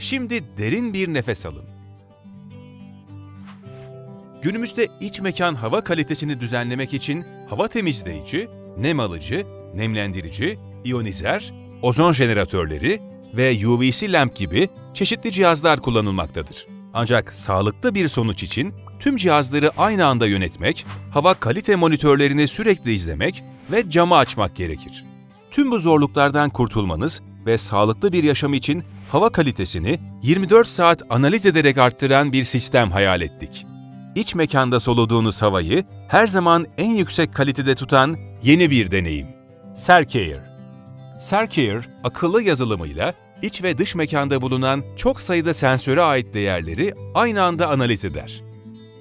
Şimdi derin bir nefes alın. Günümüzde iç mekan hava kalitesini düzenlemek için hava temizleyici, nem alıcı, nemlendirici, iyonizer, ozon jeneratörleri ve UVC lamp gibi çeşitli cihazlar kullanılmaktadır. Ancak sağlıklı bir sonuç için tüm cihazları aynı anda yönetmek, hava kalite monitörlerini sürekli izlemek ve camı açmak gerekir. Tüm bu zorluklardan kurtulmanız ve sağlıklı bir yaşam için hava kalitesini 24 saat analiz ederek arttıran bir sistem hayal ettik. İç mekanda soluduğunuz havayı her zaman en yüksek kalitede tutan yeni bir deneyim. Sercare Sercare, akıllı yazılımıyla iç ve dış mekanda bulunan çok sayıda sensöre ait değerleri aynı anda analiz eder.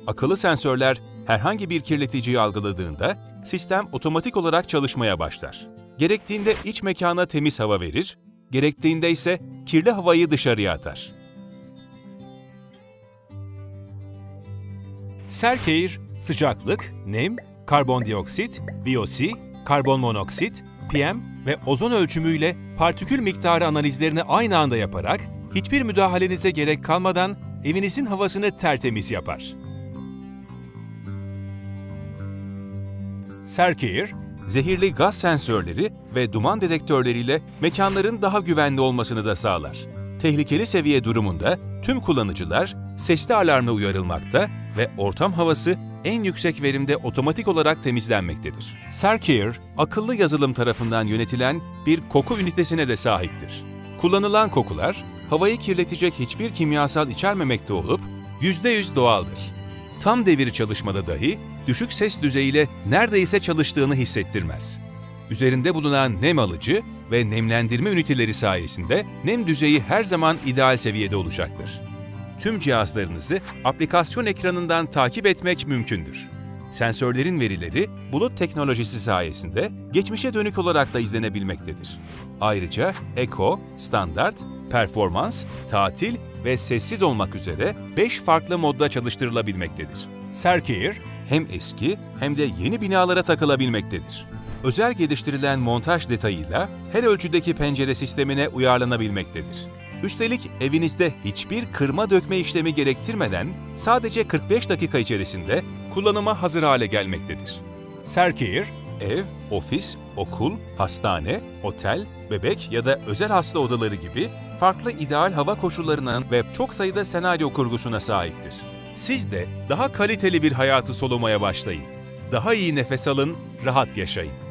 Akıllı sensörler herhangi bir kirleticiyi algıladığında sistem otomatik olarak çalışmaya başlar. Gerektiğinde iç mekana temiz hava verir, gerektiğinde ise kirli havayı dışarıya atar. Sercare, sıcaklık, nem, karbondioksit, VOC, karbon monoksit, PM ve ozon ölçümüyle partikül miktarı analizlerini aynı anda yaparak hiçbir müdahalenize gerek kalmadan evinizin havasını tertemiz yapar. Sercare, zehirli gaz sensörleri ve duman dedektörleriyle mekanların daha güvenli olmasını da sağlar. Tehlikeli seviye durumunda tüm kullanıcılar sesli alarmla uyarılmakta ve ortam havası en yüksek verimde otomatik olarak temizlenmektedir. Sercare, akıllı yazılım tarafından yönetilen bir koku ünitesine de sahiptir. Kullanılan kokular, havayı kirletecek hiçbir kimyasal içermemekte olup %100 doğaldır. Tam devir çalışmada dahi düşük ses düzeyiyle neredeyse çalıştığını hissettirmez. Üzerinde bulunan nem alıcı ve nemlendirme üniteleri sayesinde nem düzeyi her zaman ideal seviyede olacaktır. Tüm cihazlarınızı aplikasyon ekranından takip etmek mümkündür. Sensörlerin verileri bulut teknolojisi sayesinde geçmişe dönük olarak da izlenebilmektedir. Ayrıca Eco, Standart, Performans, Tatil ve Sessiz olmak üzere 5 farklı modda çalıştırılabilmektedir. Sercare hem eski hem de yeni binalara takılabilmektedir. Özel geliştirilen montaj detayıyla her ölçüdeki pencere sistemine uyarlanabilmektedir. Üstelik evinizde hiçbir kırma dökme işlemi gerektirmeden sadece 45 dakika içerisinde kullanıma hazır hale gelmektedir. Sercare, ev, ofis, okul, hastane, otel, bebek ya da özel hasta odaları gibi farklı ideal hava koşullarına ve çok sayıda senaryo kurgusuna sahiptir. Siz de daha kaliteli bir hayatı solumaya başlayın. Daha iyi nefes alın, rahat yaşayın.